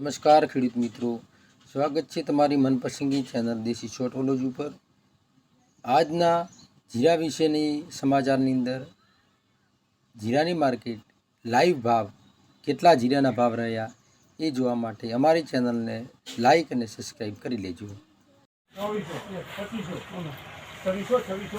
નમસ્કાર ખેડૂત મિત્રો. સ્વાગત છે તમારી મનપસંદગી ચેનલ દેશી શોર્ટોલોજી ઉપર. આજના જીરા વિશેની સમાચારની અંદર જીરાની માર્કેટ લાઈવ ભાવ કેટલા જીરાના ભાવ રહ્યા એ જોવા માટે અમારી ચેનલને લાઈક અને સબસ્ક્રાઈબ કરી લેજો. છવ્વીસો છવ્વીસો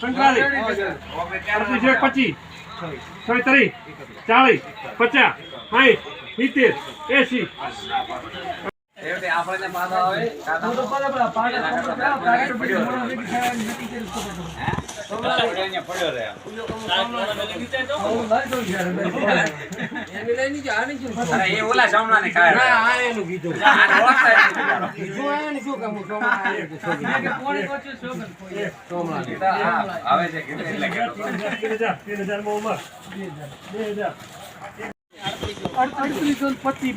સંક્રાંતિ જે પચીસ. છોતરી ચાલીસ પચાસ સાહીઠ સિત્તેર એસી. હજાર પેલો અડત્રીસો પચીસ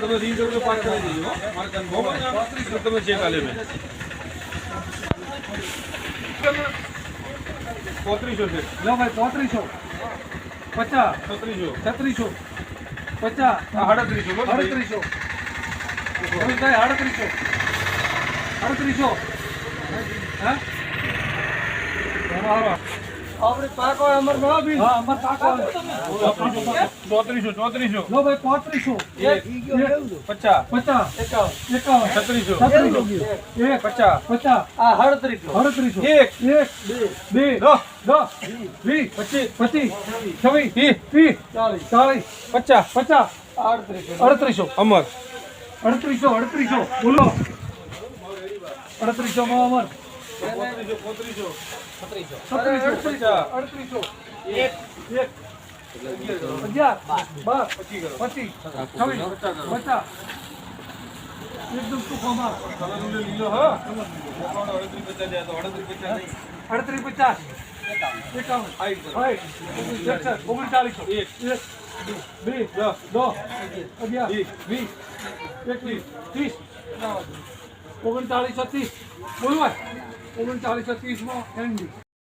તમે રીલ તો પાક કરી દેજો મારે છે. તમે ચેક આલે મેં પોત્રીસો છે લો ભાઈ ચોત્રીસો પચાસ છત્રીસો છત્રીસો પચાસ. અડત્રીસો ભાઈ અડત્રીસો અડત્રીસો હા બી હા અમર પાકો ચોત્રીસો ચોત્રીસો. લો ભાઈ પાંત્રીસો. એક પચાસ. પચાસ. એકાવન. એકાવન. છત્રીસો. છત્રીસો. એક પચાસ. પચાસ. આ હડત્રીસો. અડત્રીસો એક એક બે દસ. દસ વીસ પચીસ. પચીસ છવ્વીસ. ત્રીસ ચાલીસ. ચાલીસ પચાસ. પચાસ. આડત્રીસો. અડત્રીસો. અમર. અડત્રીસો અડત્રીસો. બોલો. અડત્રીસો માં અમર. અડત્રીસો પચીસ એકાવન ઓગણચાલીસો. એક. બે દસ દસ અગિયાર વીસ એકવીસ ત્રીસ. ઓગણચાલીસો ત્રીસ બોલવાય ઓગણચાલીસો ત્રીસમાં એન્ડી.